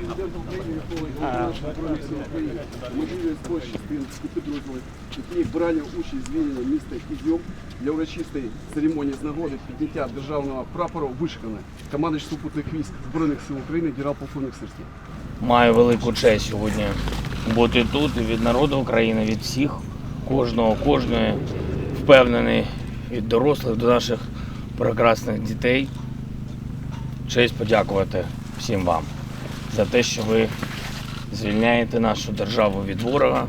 Пане президент України, Микола Збройних сил України, можливість площі спін підрозділів, які брали участь в звільненні міста Ізюм для урочистої церемонії з нагоди підняття державного прапора вишикане. Командуючий супутних військ Збройних сил України, генерал-полковник Сирський. Маю велику честь сьогодні бути тут і від народу України, від всіх, кожного, кожної, впевнений від дорослих до наших прекрасних дітей. Честь подякувати всім вам за те, що ви звільняєте нашу державу від ворога,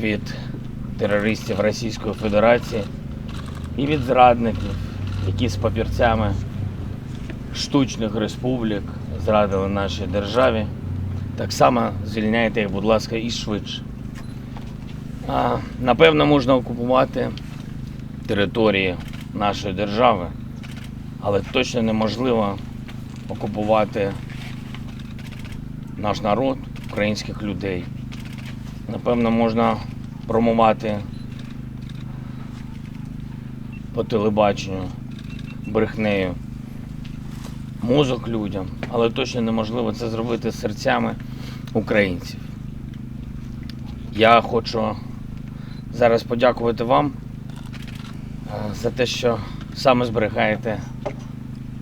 від терористів Російської Федерації і від зрадників, які з папірцями штучних республік зрадили нашій державі. Так само звільняйте їх, будь ласка, і швидше. А, напевно, можна окупувати території нашої держави, але точно неможливо окупувати наш народ, українських людей. Напевно, можна промувати по телебаченню брехнею мозок людям, але точно неможливо це зробити серцями українців. Я хочу зараз подякувати вам е, за те, що саме зберігаєте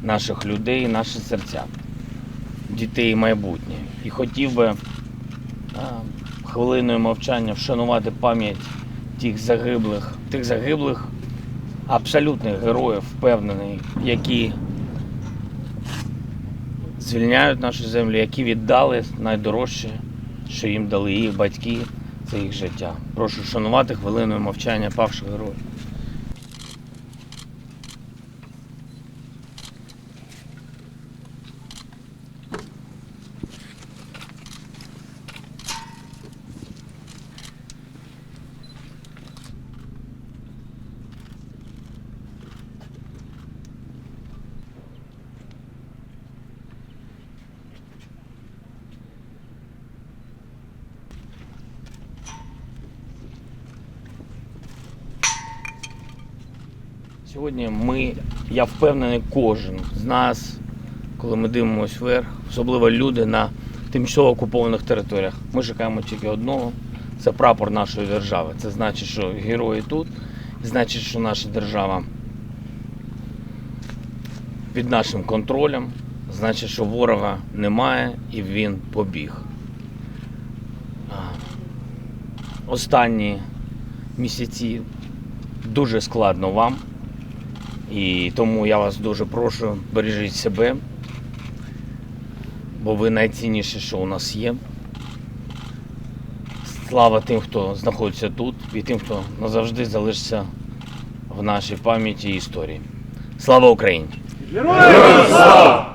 наших людей, наші серця, дітей майбутнє. І хотів би хвилиною мовчання вшанувати пам'ять тих загиблих, тих загиблих абсолютних героїв, впевнений, які звільняють нашу землю, які віддали найдорожче, що їм дали їх батьки, це їх життя. Прошу шанувати хвилиною мовчання павших героїв. Сьогодні ми, я впевнений, кожен з нас, коли ми дивимося вверх, особливо люди на тимчасово окупованих територіях, ми чекаємо тільки одного. Це прапор нашої держави. Це значить, що герої тут, значить, що наша держава під нашим контролем, значить, що ворога немає і він побіг. Останні місяці дуже складно вам. І тому я вас дуже прошу, бережіть себе, бо ви найцінніше, що у нас є. Слава тим, хто знаходиться тут, і тим, хто назавжди залишиться в нашій пам'яті і історії. Слава Україні! Героям слава!